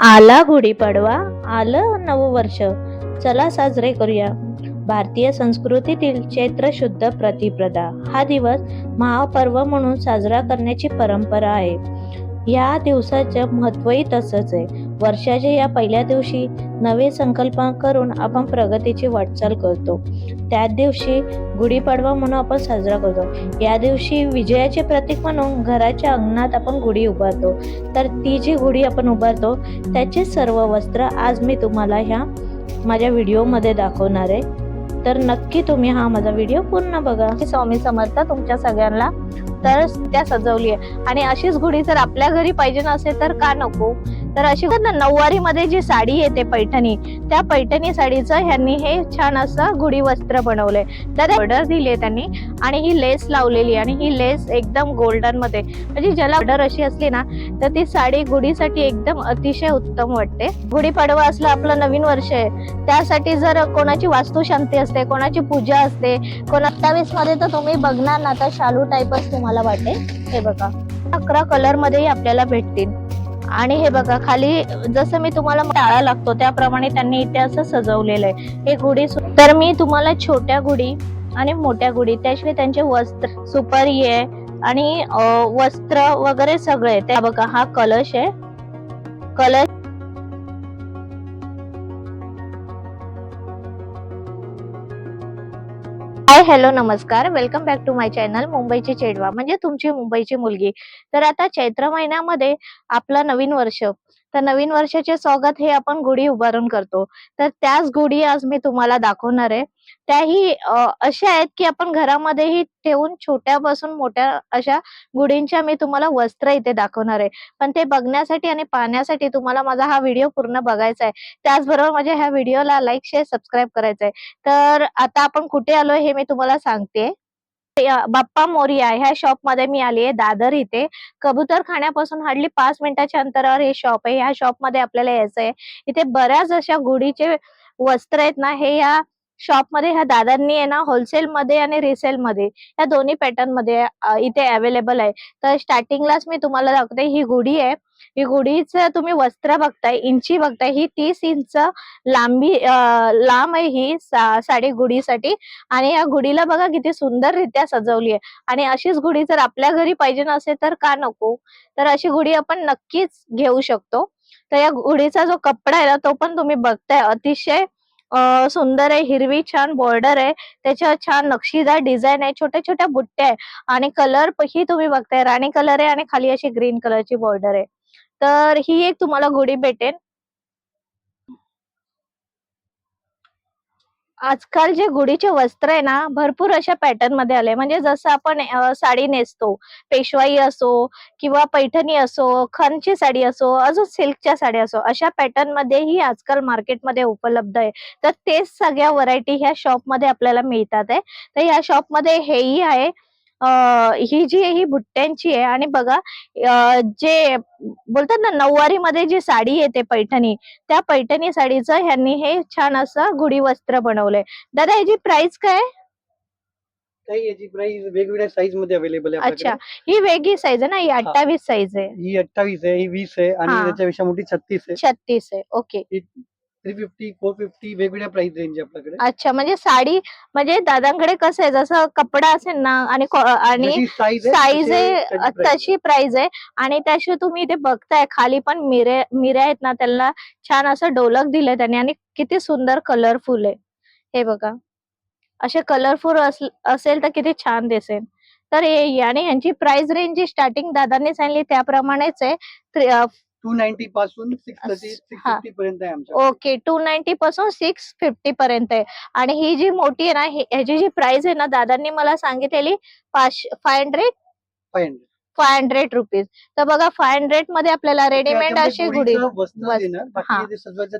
आला गुढीपाडवा आलं नववर्ष चला साजरे करूया. भारतीय संस्कृतीतील चैत्र शुद्ध प्रतिप्रदा हा दिवस महापर्व म्हणून साजरा करण्याची परंपरा आहे. या दिवसाचं महत्वही तसंच आहे. वर्षाच्या या पहिल्या दिवशी नवे संकल्प करून आपण प्रगतीची वाटचाल करतो. त्याच दिवशी गुढीपाडवा म्हणून आपण साजरा करतो. या दिवशी विजयाचे प्रतीक म्हणून घराच्या अंगणात आपण गुढी उभारतो. तर ती जी गुढी आपण उभारतो त्याचे सर्व वस्त्र आज मी तुम्हाला ह्या माझ्या व्हिडिओमध्ये दाखवणार आहे. तर नक्की तुम्ही हा माझा व्हिडिओ पूर्ण बघा. स्वामी समर्थ तुमच्या सगळ्यांना तर त्या सजवली आहे. आणि अशीच गुढी जर आपल्या घरी पाहिजे नसेल तर का नको? तर अशी ना नऊवारी मध्ये जी साडी येते पैठणी त्या पैठणी साडीचं ह्यांनी हे छान असं गुढी वस्त्र बनवलंय. तर ऑर्डर दिली त्यांनी आणि ही लेस लावलेली आहे. आणि ही लेस एकदम गोल्डनमध्ये. म्हणजे ज्याला ऑर्डर अशी असली ना तर ती साडी गुढीसाठी एकदम अतिशय उत्तम वाटते. गुढीपाडवा असलं आपलं नवीन वर्ष आहे. त्यासाठी जर कोणाची वास्तुशांती असते कोणाची पूजा असते कोण अठ्ठावीसमध्ये तर तुम्ही बघणार ना तर शालू टाईपच तुम्हाला वाटेल हे बघा. अकरा कलर मध्येही आपल्याला भेटतील. आणि हे बघा खाली जसं मी तुम्हाला टाळा लागतो त्याप्रमाणे त्यांनी इथे असं सजवलेलं आहे हे घुडी तर मी तुम्हाला छोट्या घुडी आणि मोठ्या घुडी त्याशिवाय त्यांचे वस्त्र सुपारी आहे आणि वस्त्र वगैरे सगळे त्या बघा हा कलश आहे. कलश हाय हॅलो नमस्कार. Welcome back to my channel मुंबईची चेडवा. म्हणजे तुमची मुंबईची मुलगी. तर आता चैत्र महिन्यामध्ये आपलं नवीन वर्ष. तर नवीन वर्षाचे स्वागत हे आपण गुढी उभारून करतो. तर त्याच गुढी आज मी तुम्हाला दाखवणार आहे. त्याही अशा आहेत की आपण घरामध्येही ठेवून छोट्यापासून मोठ्या अशा गुढींच्या मी तुम्हाला वस्त्र इथे दाखवणार आहे. पण ते बघण्यासाठी आणि पाहण्यासाठी तुम्हाला माझा हा व्हिडिओ पूर्ण बघायचा आहे. त्याचबरोबर माझ्या ह्या व्हिडिओला लाईक शेअर सबस्क्राईब करायचं आहे. तर आता आपण कुठे आलोय हे मी तुम्हाला सांगते. बाप्पा मोरिया ह्या शॉपमध्ये मी आली आहे दादर इथे. कबूतर खाण्यापासून हार्डली पाच मिनिटाच्या अंतरावर हे शॉप आहे. ह्या शॉपमध्ये आपल्याला यायचं आहे इथे बऱ्याच अशा गुढीचे वस्त्र आहेत ना हे या शॉपमध्ये ह्या दादांनी आहे ना होलसेल मध्ये आणि रिसेल मध्ये या दोन्ही पॅटर्नमध्ये इथे अवेलेबल आहे. तर स्टार्टिंगलाच मी तुम्हाला दाखवते ही गुढी आहे. ही गुढीचं तुम्ही वस्त्र बघताय इंची बघताय ही तीस इंच लांबी लांब आहे ही साडी गुढीसाठी. आणि या गुढीला बघा किती सुंदररित्या सजवली आहे. आणि अशीच गुढी जर आपल्या घरी पाहिजे नसेल तर का नको? तर अशी गुढी आपण नक्कीच घेऊ शकतो. तर या गुढीचा जो कपडा आहे ना तो पण तुम्ही बघताय. अतिशय सुंदर आहे हिरवी छान बॉर्डर आहे. त्याच्यावर छान नक्षीदार डिझाईन आहे. छोट्या छोट्या बुट्ट्या आहे आणि कलर ही तुम्ही बघताय. राणी कलर आहे आणि खाली अशी ग्रीन कलरची बॉर्डर आहे. तर ही एक तुम्हाला गुढी भेटेल आजकाल जे गुढीचे वस्त्र आहे ना भरपूर अशा पॅटर्नमध्ये आले म्हणजे जसं आपण अ, साडी नेसतो पेशवाई असो किंवा पैठणी असो खणची साडी असो अजून सिल्कच्या साड्या असो अशा पॅटर्न मध्येही आजकाल मार्केटमध्ये उपलब्ध आहे. तर तेच सगळ्या व्हरायटी ह्या शॉपमध्ये आपल्याला मिळतात आहे. तर ह्या शॉपमध्ये हेही आहे. ही जी ही बुट्ट्यांची आहे आणि बघा जे बोलतात ना नऊवारी मध्ये जी साडी येते पैठणी त्या पैठणी साडीचं ह्यांनी हे छान असं गुढी वस्त्र बनवलंय. दादा याची प्राइस काय वेगवेगळ्या साईजमध्ये अवेलेबल आहे अच्छा ही वेगळी साईज आहे ना ही अठ्ठावीस साईज आहे. ही अठ्ठावीस आहे ही वीस आहे आणि. त्याच्यापेक्षा मोठी छत्तीस आहे. छत्तीस आहे okay. Three fifty four fifty वेगवेगळ्या प्राइस रेंज आपल्याकडे. अच्छा म्हणजे साडी म्हणजे दादांकडे कसं आहे? जसं कपडा असेल ना आणि को- आणि जशी साईज आहे तशी प्राइस आहे आणि त्याशिवाय तुम्ही इथे बघताय खाली पण मिरे मिऱ्या आहेत ना त्यांना छान असं डोलक दिलंय त्यांनी आणि किती सुंदर कलरफुल आहे. हे बघा. असे कलरफुल असेल तर किती छान दिसेल. तर हे आणि यांची प्राइस रेंज जी स्टार्टिंग दादांनी सांगितली त्याप्रमाणेच आहे. टू नाईन्टी पासून सिक्स थर्टी अस- सिक्स हा. फिफ्टी पर्यंत आहे आमच्या ओके टू नाईन्टी पासून सिक्स फिफ्टी पर्यंत आहे. आणि ही जी मोठी आहे ना ही- ह्याची जी प्राइस आहे ना दादांनी मला सांगितलेली पाचशे five hundred five hundred five hundred rupees तर बघा फाय हंड्रेडमध्ये आपल्याला रेडीमेड अशी गुढी हा.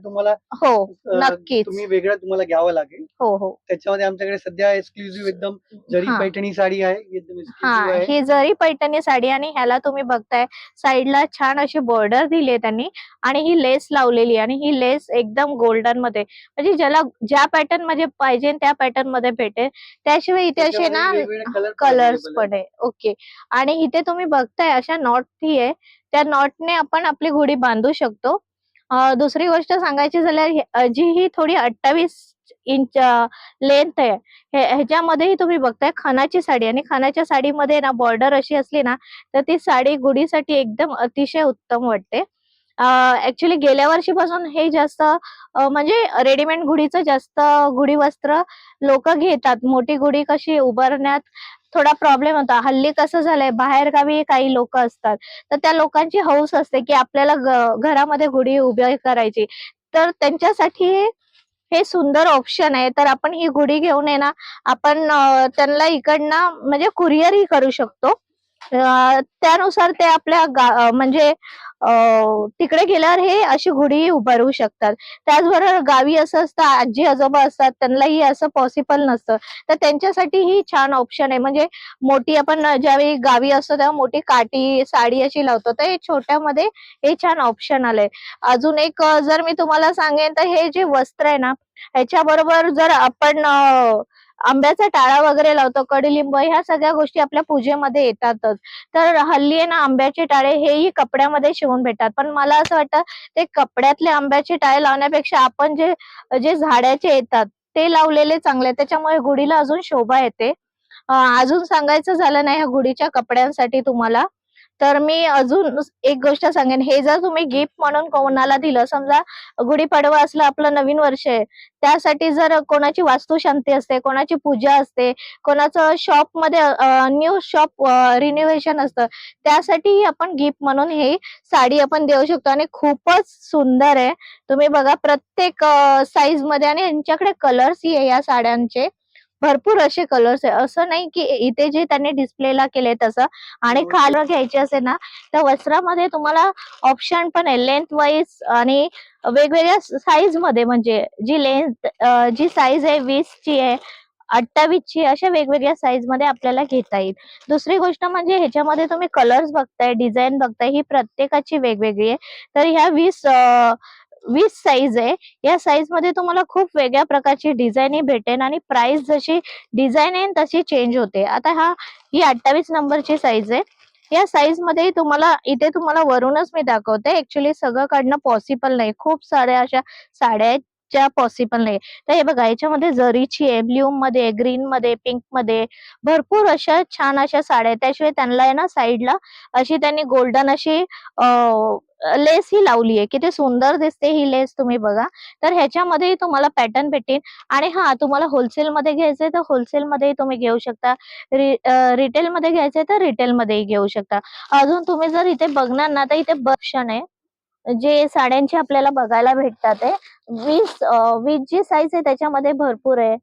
तुम्हाला हो नक्कीच. तुम्ही वेगळं तुम्हाला घ्यावं लागेल. हो हो. त्याच्यामध्ये आमच्याकडे सध्या एक्सक्लुझिव्ह एकदम जरी. पैठणी साडी आहे एकदम हा ही जरी पैठणी साडी आणि ह्याला तुम्ही बघताय साईडला छान अशी बॉर्डर दिली आहे त्यांनी आणि ही लेस लावलेली आहे आणि ही लेस एकदम गोल्डनमध्ये. म्हणजे ज्याला ज्या पॅटर्नमध्ये पाहिजे त्या पॅटर्नमध्ये भेटेल. त्याशिवाय इथे असे ना कलर्स पण आहे. ओके. आणि इथे तुम्ही बघताय अशा नॉट ही आहे. त्या नॉटने आपण आपली गुढी बांधू शकतो. दुसरी गोष्ट सांगायची झाल्यावर जी ही थोडी अठ्ठावीस इंच लेंथ आहे ह्याच्यामध्येही तुम्ही बघताय खानाची साडी. आणि खानाच्या साडीमध्ये ना बॉर्डर अशी असली ना तर ती साडी गुढीसाठी एकदम अतिशय उत्तम वाटते. ऍक्च्युली गेल्या वर्षीपासून हे जास्त म्हणजे रेडीमेड गुढीचं जास्त गुढी वस्त्र लोक घेतात. मोठी गुढी कशी उभारण्यात थोडा प्रॉब्लेम होता. हल्ली कसं झालंय बाहेर गावी काही लोक असतात. तर त्या लोकांची हौस असते की आपल्याला घरामध्ये गुढी उभी करायची. तर त्यांच्यासाठी हे सुंदर ऑप्शन आहे. तर आपण ही गुढी घेऊन आहे ना आपण त्यांना इकडनं म्हणजे कुरिअरही करू शकतो. त्यानुसार ते आपल्या म्हणजे तिकडे गेल्यावर हे अशी घोडी उभारू शकतात. त्याचबरोबर गावी असं असतं आजी आजोबा असतात त्यांनाही असं पॉसिबल नसतं. तर त्यांच्यासाठी ही छान ऑप्शन आहे. म्हणजे मोठी आपण ज्यावेळी गावी असतो तेव्हा मोठी काठी साडी अशी लावतो. तर हे छोट्यामध्ये हे छान ऑप्शन आलंय. अजून एक जर मी तुम्हाला सांगेन तर हे जे वस्त्र आहे ना ह्याच्याबरोबर जर आपण आंब्याचा टाळा वगैरे लावतो कडुलिंब ह्या सगळ्या गोष्टी आपल्या पूजेमध्ये येतातच. तर हल्ली आहे ना आंब्याचे टाळे हेही कपड्यामध्ये शिवून भेटतात. पण मला असं वाटतं ते कपड्यातले आंब्याचे टाळे लावण्यापेक्षा आपण जे जे झाडाचे येतात ते लावलेले चांगले. त्याच्यामुळे गुढीला अजून शोभा येते. अजून सांगायचं झालं नाही ह्या गुढीच्या कपड्यांसाठी तुम्हाला. तर मी अजून एक गोष्ट सांगेन. हे जर तुम्ही गिफ्ट म्हणून कोणाला दिलं समजा गुढीपाडवा असलं आपलं नवीन वर्ष आहे त्यासाठी जर कोणाची वास्तुशांती असते कोणाची पूजा असते कोणाचं शॉपमध्ये न्यू शॉप रिन्युव्हेशन असतं त्यासाठी आपण गिफ्ट म्हणून हे साडी आपण देऊ शकतो. आणि खूपच सुंदर आहे. तुम्ही बघा प्रत्येक साईजमध्ये आणि यांच्याकडे कलर्स आहे या साड्यांचे. भरपूर असे कलर्स आहे. असं नाही की इथे जे त्यांनी डिस्प्लेला केले तसं आणि हो. खाल घ्यायचे असेल ना तर वस्त्रामध्ये तुम्हाला ऑप्शन पण आहे. लेंथ वाईज आणि वेगवेगळ्या साईजमध्ये म्हणजे जी लेंथ जी साईज आहे वीस ची आहे अठ्ठावीस ची अशा वेगवेगळ्या साईजमध्ये आपल्याला घेता येईल. दुसरी गोष्ट म्हणजे ह्याच्यामध्ये तुम्ही कलर्स बघताय डिझाईन बघताय ही प्रत्येकाची वेगवेगळी आहे. तर ह्या वीस वीस साईज आहे. या साईजमध्ये तुम्हाला खूप वेगळ्या प्रकारची डिझाईन भेटेल आणि प्राइस जशी डिझाईन आहे तशी चेंज होते. आता हा ही अठ्ठावीस नंबरची साईज आहे. या साईजमध्ये तुम्हाला इथे तुम्हाला वरूनच मी दाखवते. ऍक्च्युली सगळं काढणं पॉसिबल नाही. खूप साऱ्या अशा साड्या आहेत ज्या पॉसिबल नाही. तर हे बघा याच्यामध्ये जरीची आहे ब्ल्यू मध्ये ग्रीन मध्ये पिंकमध्ये भरपूर अशा छान अशा साड्या आहेत. त्याशिवाय त्यांना आहे ना साईडला अशी त्यांनी गोल्डन अशी लेस ही लावली आहे. किती सुंदर दिसते ही लेस तुम्ही बघा. तर ह्याच्यामध्येही तुम्हाला पॅटर्न भेटेल. आणि हा तुम्हाला होलसेल मध्ये घ्यायचंय तर होलसेल मध्येही तुम्ही घेऊ शकता. रिटेल मध्ये घ्यायचंय तर रिटेल मध्येही घेऊ शकता. अजून तुम्ही जर इथे बघणार ना तर इथे बक्षण आहे. जे साड्यांचे आपल्याला बघायला भेटतात वीस वीस जी साईज आहे त्याच्यामध्ये भरपूर आहे.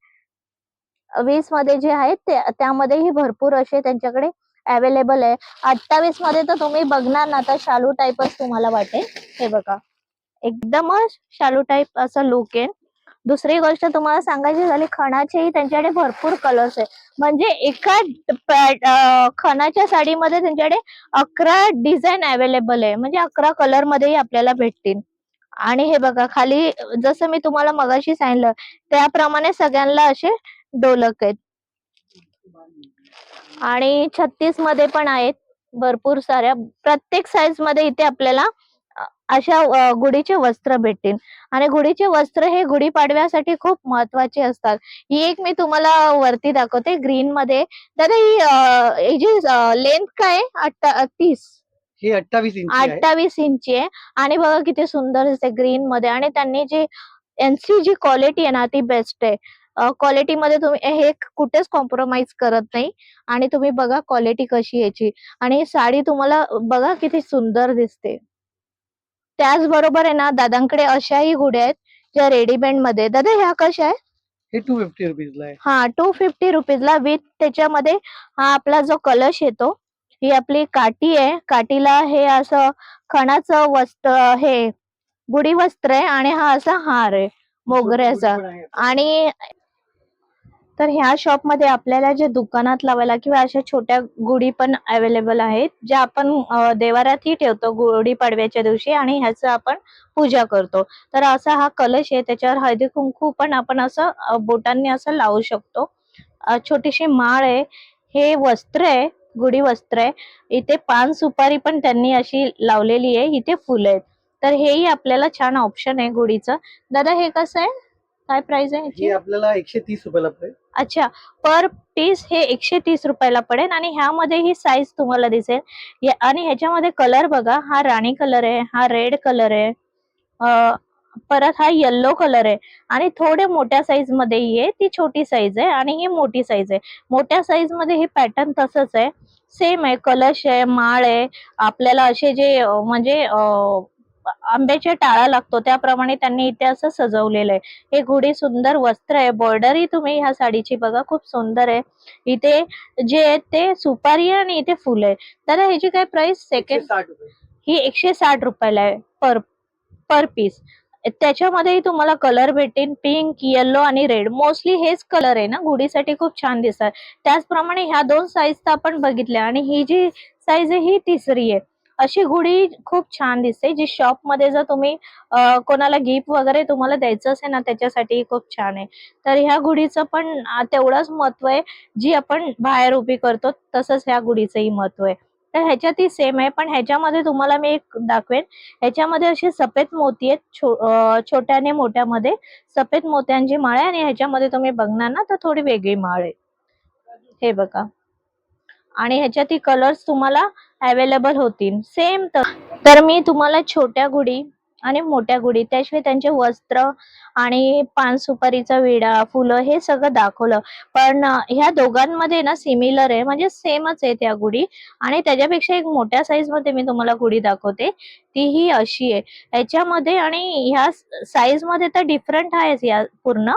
वीसमध्ये जे आहेत ते त्यामध्येही भरपूर असे त्यांच्याकडे अवेलेबल आहे. अठ्ठावीसमध्ये तर तुम्ही बघणार ना तर शालू टाईपच तुम्हाला वाटेल. हे बघा. एकदमच शालू टाईप असं लुक आहे. दुसरी गोष्ट तुम्हाला सांगायची झाली खणाचेही त्यांच्याकडे भरपूर कलर्स आहे. म्हणजे एका खणाच्या साडीमध्ये त्यांच्याकडे अकरा डिझाईन अवेलेबल आहे. म्हणजे अकरा कलर मध्येही आपल्याला भेटतील. आणि हे बघा खाली जसं मी तुम्हाला मगाशी सांगितलं त्याप्रमाणे सगळ्यांना असे डोलक आहेत. आणि छत्तीसमध्ये पण आहेत भरपूर साऱ्या. प्रत्येक साईजमध्ये इथे आपल्याला अशा गुढीचे वस्त्र भेटतील. आणि गुढीचे वस्त्र हे गुढीपाडव्यासाठी खूप महत्त्वाचे असतात. ही एक मी तुम्हाला वरती दाखवते. ग्रीन मध्ये. दादा ही जी लेंथ काय अठ्ठा तीस. ही अठ्ठावीस इंच आहे. अठ्ठावीस इंची आहे. आणि बघा किती सुंदर दिसते ग्रीन मध्ये. आणि त्यांनी जी यांची जी क्वालिटी आहे ना ती बेस्ट आहे. क्वालिटी मध्ये तुम्ही हे कुठेच कॉम्प्रोमाइज करत नाही. आणि तुम्ही बघा क्वालिटी कशी याची. आणि साडी तुम्हाला बघा किती सुंदर दिसते. त्याचबरोबर आहे ना दादांकडे अशाही गुड्या आहेत ज्या रेडीमेडमध्ये. दादा ह्या कशा आहे हे टू फिफ्टी रुपीजला आहे. हा टू फिफ्टी रुपीजला विथ त्याच्यामध्ये हा आपला जो कलश येतो ही आपली काठी आहे. काठीला हे असं खणाचं वस्त्र हे गुढी वस्त्र आहे आणि हा असा हार आहे मोगऱ्याचा. आणि तर ह्या शॉपमध्ये आपल्याला जे दुकानात लावायला किंवा अशा छोट्या गुढी पण अवेलेबल आहेत ज्या आपण देवारातही ठेवतो गुढी पाडव्याच्या दिवशी आणि ह्याचं आपण पूजा करतो. तर असा हा कलश आहे त्याच्यावर हळदी कुंकू पण आपण असं बोटांनी असं लावू शकतो. छोटीशी माळ आहे हे वस्त्र आहे गुढी वस्त्र आहे. इथे पान सुपारी पण त्यांनी अशी लावलेली आहे इथे फुलं आहेत. तर हेही आपल्याला छान ऑप्शन आहे गुढीचं. दादा हे कसं आहे? काय प्राइस आहे ही ह्याची आपल्याला एकशे तीस रुपयाला पडेल. अच्छा पर पीस हे एकशे तीस रुपयाला पडेल आणि ह्यामध्ये ही साईज तुम्हाला दिसेल. या- आणि ह्याच्यामध्ये कलर बघा हा राणी कलर आहे हा रेड कलर आहे अं, परत हा येल्लो कलर आहे. आणि थोडे मोठ्या साईजमध्ये ही आहे ती छोटी साईज आहे आणि ही मोठी साईज आहे. मोठ्या साईजमध्ये हे पॅटर्न तसंच आहे. सेम आहे कलश आहे माळ आहे. आपल्याला असे जे अं, म्हणजे अं, आंब्याच्या टाळा लागतो. त्याप्रमाणे त्यांनी इथे असं सजवलेलं आहे. हे गुढी सुंदर वस्त्र आहे. बॉर्डरही तुम्ही ह्या साडीची बघा. खूप सुंदर आहे. इथे जे आहे ते सुपारी आहे आणि इथे फुल आहे. तर ह्याची काय प्राइस सेकंड ही एकशे साठ रुपयाला आहे. पर पर पीस त्याच्यामध्येही तुम्हाला कलर भेटेल पिंक येलो आणि रेड मोस्टली हेच कलर आहे ना. गुढीसाठी खूप छान दिसतात. त्याचप्रमाणे ह्या दोन साईज तर आपण बघितल्या. आणि ही जी साईज आहे ही तिसरी आहे. अशी गुढी खूप छान दिसते जी शॉपमध्ये जर तुम्ही कोणाला गिफ्ट वगैरे तुम्हाला द्यायचं असेल ना त्याच्यासाठी खूप छान आहे. तर ह्या घोडीचं पण तेवढंच महत्त्व आहे जी आपण बाहेर उभी करतो तसंच ह्या घोडीचंही महत्त्व आहे. तर ह्याच्यातही सेम आहे पण ह्याच्यामध्ये तुम्हाला मी एक दाखवेन. ह्याच्यामध्ये असे सफेद मोती आहेत छो छोट्याने मोठ्यामध्ये. सफेद मोत्यांची माळ आहे आणि ह्याच्यामध्ये तुम्ही बघणार ना तर थोडी वेगळी माळ आहे. हे बघा. आणि ह्याच्यातही कलर्स तुम्हाला अवेलेबल होतील. सेम तर मी तुम्हाला छोट्या गुढी आणि मोठ्या गुढी त्याशिवाय त्यांचे वस्त्र आणि पान सुपारीचा विडा फुलं हे सगळं दाखवलं. पण ह्या दोघांमध्ये ना सिमिलर आहे म्हणजे सेमच आहे त्या गुढी. आणि त्याच्यापेक्षा एक मोठ्या साईजमध्ये मी तुम्हाला गुढी दाखवते. ती ही अशी आहे. ह्याच्यामध्ये आणि ह्या साईजमध्ये तर डिफरंट आहेच या पूर्ण.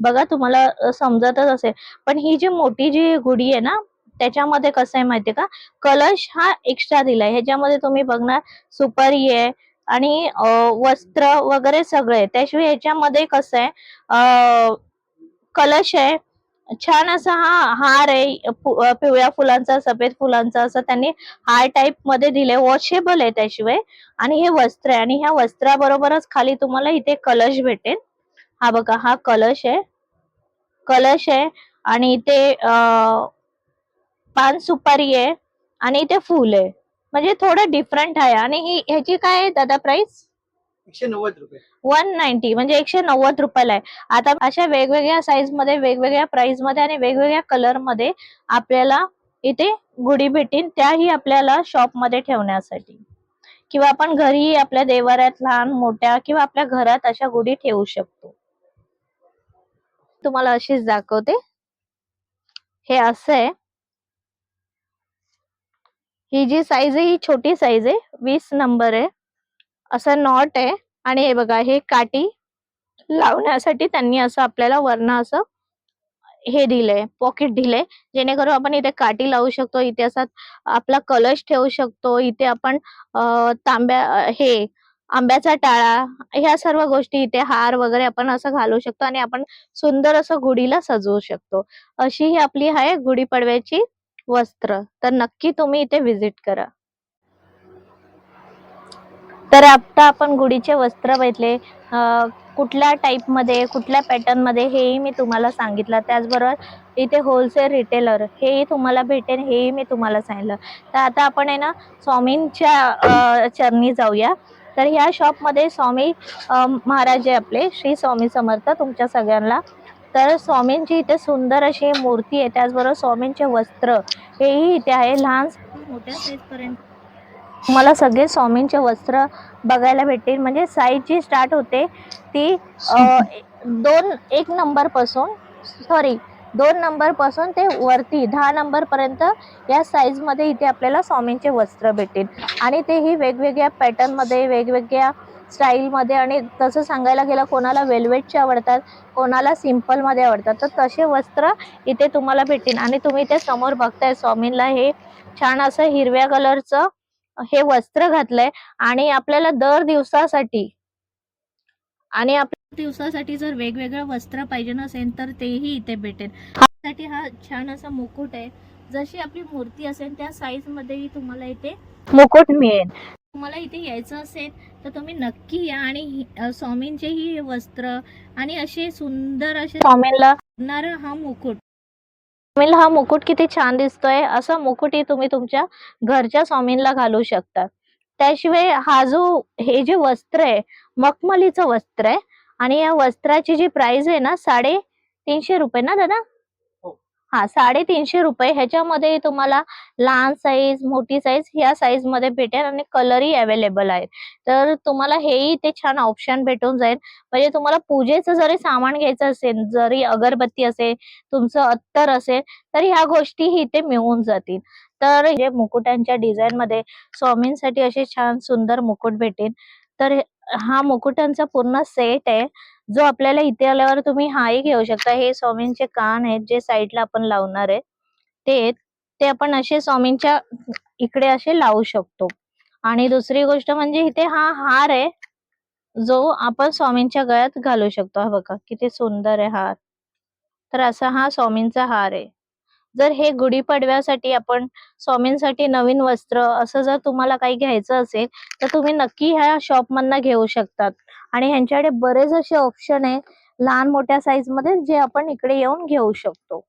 बघा तुम्हाला समजतच असेल. पण ही जी मोठी जी गुढी आहे ना त्याच्यामध्ये कसं आहे माहितीये का? कलश हा एक्स्ट्रा दिलाय. ह्याच्यामध्ये तुम्ही बघणार सुपारी आहे आणि वस्त्र वगैरे सगळे त्याशिवाय ह्याच्यामध्ये कसं आहे कलश आहे. छान असा हा हार आहे. पिवळ्या फुलांचा सफेद फुलांचा असं त्यांनी हार टाईपमध्ये दिले वॉशेबल आहे त्याशिवाय. आणि हे वस्त्र आहे. आणि ह्या वस्त्राबरोबरच खाली तुम्हाला इथे कलश भेटेल. हा बघा हा कलश आहे. कलश आहे. आणि इथे पान सुपारी आहे आणि इथे फुल आहे. म्हणजे थोडं डिफरंट आहे. आणि ही ह्याची काय आहे दादा प्राइस एकशे नव्वद रुपये. वन नाईन्टी म्हणजे एकशे नव्वद रुपयाला आहे. आता अशा वेगवेगळ्या साईजमध्ये वेगवेगळ्या प्राइसमध्ये आणि वेगवेगळ्या कलरमध्ये आपल्याला इथे गुढी भेटीन. त्याही आपल्याला शॉपमध्ये ठेवण्यासाठी. किंवा आपण घरी आपल्या देवाऱ्यात लहान मोठ्या किंवा आपल्या घरात अशा गुढी ठेवू शकतो. तुम्हाला अशीच दाखवते. हे असं आहे. ही जी साईज आहे ही छोटी साईज आहे. वीस नंबर आहे. असं नॉट आहे. आणि हे बघा हे काठी लावण्यासाठी त्यांनी असं आपल्याला वर्ण असं हे दिलंय पॉकेट दिलंय. जेणेकरून आपण इथे काठी लावू शकतो इथे असा आपला कलश ठेवू शकतो इथे आपण तांब्या हे आंब्याचा टाळा ह्या सर्व गोष्टी इथे हार वगैरे आपण असं घालू शकतो आणि आपण सुंदर असं गुढीला सजवू शकतो. अशी ही आपली आहे गुढीपाडव्याची वस्त्र तर नक्की तुम्ही इथे व्हिजिट करा. तर आता आपण गुढीचे वस्त्र बघितले. कुठल्या टाईपमध्ये कुठल्या पॅटर्नमध्ये हेही मी तुम्हाला सांगितलं. त्याचबरोबर इथे होलसेल रिटेलर हेही तुम्हाला भेटेल हेही मी तुम्हाला सांगितलं. तर आता आपण आहे ना स्वामींच्या चरणी जाऊया. तर ह्या शॉपमध्ये स्वामी महाराज आहे आपले. श्री स्वामी समर्थ तुमच्या सगळ्यांना तर स्वामींची इथे सुंदर अशी मूर्ती आहे त्याचबरोबर स्वामींचे वस्त्र हेही इथे आहे. लहान मोठ्या साईजपर्यंत मला सगळे स्वामींचे वस्त्र बघायला भेटतील. म्हणजे साईज जी स्टार्ट होते ती दोन एक नंबरपासून सॉरी दोन नंबरपासून ते वरती दहा नंबर पर्यंत या साईजमध्ये इथे आपल्याला स्वामींचे वस्त्र भेटेल आणि तेही वेगवेगळ्या पॅटर्नमध्ये वेगवेगळ्या स्टाईल मध्ये आणि तसं सांगायला गेलं कोणाला वेल्वेटचे आवडतात कोणाला सिंपलमध्ये आवडतात तर तसे वस्त्र इथे तुम्हाला भेटेल आणि तुम्ही ते समोर बघताय स्वामींना हे छान असं हिरव्या कलरचं हे वस्त्र घातलंय. आणि आपल्याला दर दिवसासाठी आणि आपल्या दिवसासाठी जर वेगवेगळं वस्त्र पाहिजे नसेल तर तेही इथे भेटेल. साठी हा छान असा मुकुट आहे. जशी आपली मूर्ती असेल त्या साईज मध्येही तुम्हाला इथे मुकुट मिळेल. तुम्हाला इथे यायचं असेल तर तुम्ही नक्की या आणि हि- अ, स्वामींचेही वस्त्र आणि असे सुंदर असे स्वामींना हा मुकुट. स्वामींना हा मुकुट किती छान दिसतोय. असा मुकुटही तुम्ही तुमच्या घरच्या स्वामींना घालू शकता. त्याशिवाय हा जो हे जे वस्त्र आहे मखमलीचं वस्त्र आहे आणि या वस्त्राची जी प्राइस आहे ना साडे तीनशे रुपये ना दादा? हा साडेतीनशे रुपये ह्याच्यामध्ये तुम्हाला लहान साईज मोठी साईज ह्या साईजमध्ये भेटेल आणि कलरही अवेलेबल आहे तर तुम्हाला हेही ते छान ऑप्शन भेटून जाईल. म्हणजे तुम्हाला पूजेचं जरी सामान घ्यायचं असेल जरी अगरबत्ती असेल तुमचं अत्तर असेल तर ह्या गोष्टी इथे मिळून जातील. तर हे मुकुटांच्या डिझाईन मध्ये स्वामींसाठी असे छान सुंदर मुकुट भेटेल. तर हा मुकुटांचा पूर्ण सेट आहे. जो आपल्याला इथे आल्यावर तुम्ही हाही घेऊ शकता. हे स्वामींचे कान आहेत जे साईडला आपण लावणार आहे ते ते आपण असे स्वामींच्या इकडे असे लावू शकतो. आणि दुसरी गोष्ट म्हणजे इथे हा हार आहे जो आपण स्वामींच्या गळ्यात घालू शकतो. हा बघा किती सुंदर आहे हार. तर असा हा स्वामींचा हार आहे. जर हे गुढीपाडव्यासाठी आपण स्वामींसाठी नवीन वस्त्र असं जर तुम्हाला काही घ्यायचं असेल तर तुम्ही नक्की ह्या शॉप मधनं घेऊ शकतात. आणि ह्यांच्याकडे बरेच असे ऑप्शन आहे लहान मोठ्या साईजमध्ये जे आपण इकडे येऊन घेऊ शकतो.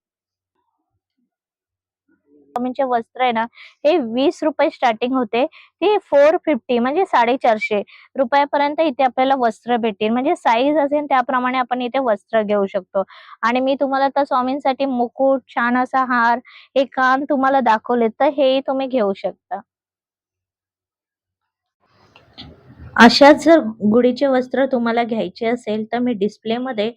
स्वामींचे वस्त्र आहे ना हे वीस रुपये स्टार्टिंग होते. ते फोर फिफ्टी म्हणजे साडेचारशे रुपयापर्यंत इथे आपल्याला वस्त्र भेटेल म्हणजे साईज असेल त्याप्रमाणे आपण इथे वस्त्र घेऊ शकतो. आणि मी तुम्हाला आता स्वामींसाठी मुकुट छान असा हार हे कान तुम्हाला दाखवले तर हेही तुम्ही घेऊ शकता. अशाच जर गुढीचे वस्त्र तुम्हाला घ्यायचे असेल तर मी डिस्प्ले मध्ये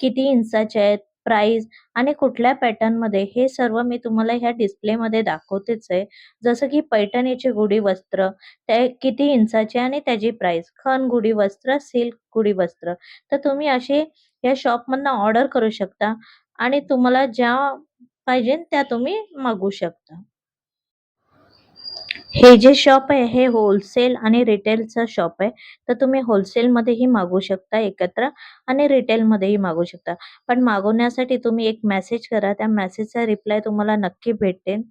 किती इंचाचे आहेत प्राइस आणि कुठल्या पॅटर्नमध्ये हे सर्व मी तुम्हाला ह्या डिस्प्ले मध्ये दाखवतेच आहे. जसं की पैठणीचे गुढी वस्त्र ते किती इंचाचे आणि त्याची प्राईस खण गुढी वस्त्र सिल्क गुढी वस्त्र. तर तुम्ही असे या शॉप मधनं ऑर्डर करू शकता आणि तुम्हाला ज्या पाहिजे त्या तुम्ही मागवू शकता. हे जे शॉप आहे हे होलसेल आणि रिटेलचं शॉप आहे. तर तुम्ही होलसेल मध्येही मागवू शकता एकत्र आणि रिटेल मध्येही मागवू शकता. पण मागवण्यासाठी तुम्ही एक मेसेज करा. त्या मेसेजचा रिप्लाय तुम्हाला नक्की भेटेल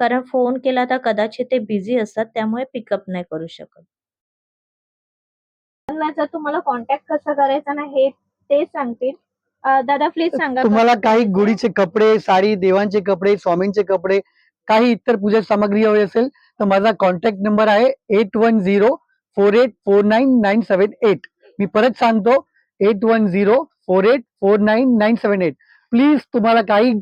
कारण फोन केला तर कदाचित ते बिझी असतात त्यामुळे पिकअप नाही करू शकत. जर तुम्हाला कॉन्टॅक्ट कसा करायचा ना हे ते सांगतील. दादा प्लीज सांगा तुम्हाला काही गुढीचे कपडे साडी देवांचे कपडे स्वामींचे कपडे काही इतर पूजा सामग्री हवी असेल तर माझा कॉन्टॅक्ट नंबर आहे eight one zero four eight four nine nine seven eight मी परत सांगतो eight one zero four eight four nine nine seven eight please तुम्हाला काही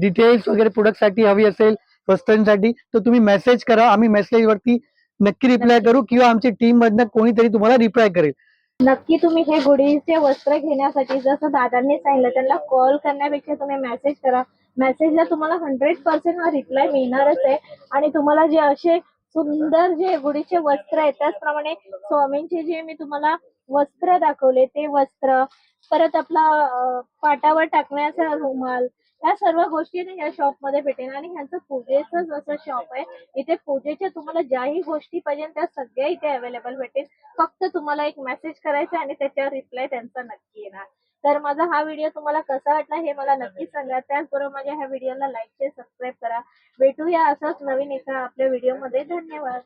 डिटेल्स वगैरे प्रोडक्टसाठी हवी असेल वस्तूंसाठी तर तुम्ही मेसेज करा. आम्ही मेसेज वरती नक्की रिप्लाय करू किंवा आमची टीम मधनं कोणीतरी तुम्हाला रिप्लाय करेल. नक्की तुम्ही हे गुढीचे वस्त्र घेण्यासाठी जसं दादांनी सांगितलं त्यांना कॉल करण्यापेक्षा तुम्ही मेसेज करा. मेसेजला तुम्हाला हंड्रेड पर्सेंट हा रिप्लाय मिळणारच आहे. आणि तुम्हाला जे असे सुंदर जे गुढीचे वस्त्र आहेत त्याचप्रमाणे स्वामींचे जे मी तुम्हाला वस्त्र दाखवले ते वस्त्र परत आपला पाटावर टाकण्याचा रुमाल या सर्व गोष्टी ना या शॉपमध्ये भेटेल आणि ह्यांचं पूजेच असं शॉप आहे. इथे पूजेच्या तुम्हाला ज्याही गोष्टी पाहिजे त्या सगळ्या इथे अवेलेबल भेटेल फक्त तुम्हाला एक मेसेज करायचा आणि त्याच्यावर रिप्लाय त्यांचा नक्की येणार. तर माझा हा व्हिडिओ तुम्हाला कसा वाटला हे मला नक्की सांगा. त्याचबरोबर माझ्या ह्या व्हिडिओला लाईक शेअर सबस्क्राईब करा. भेटूया असंच नवीन एका आपल्या व्हिडिओमध्ये धन्यवाद.